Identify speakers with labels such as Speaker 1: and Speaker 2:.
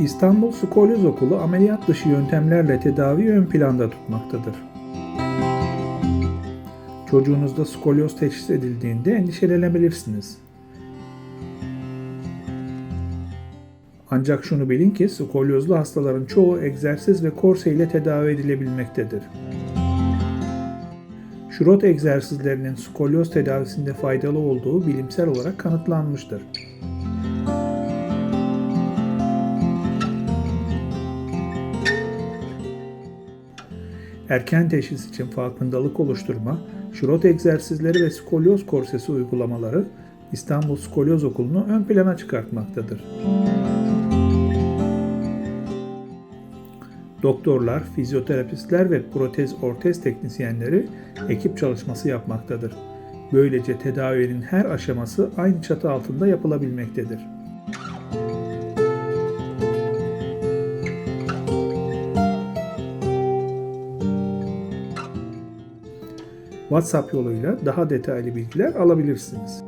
Speaker 1: İstanbul Skolyoz Okulu ameliyat dışı yöntemlerle tedavi ön planda tutmaktadır. Çocuğunuzda skolyoz teşhis edildiğinde endişelenebilirsiniz. Ancak şunu bilin ki skolyozlu hastaların çoğu egzersiz ve korse ile tedavi edilebilmektedir. Şurot egzersizlerinin skolyoz tedavisinde faydalı olduğu bilimsel olarak kanıtlanmıştır. Erken teşhis için farkındalık oluşturma, şurot egzersizleri ve skolyoz korsesi uygulamaları İstanbul Skolyoz Okulu'nu ön plana çıkartmaktadır. Doktorlar, fizyoterapistler ve protez ortez teknisyenleri ekip çalışması yapmaktadır. Böylece tedavinin her aşaması aynı çatı altında yapılabilmektedir. WhatsApp yoluyla daha detaylı bilgiler alabilirsiniz.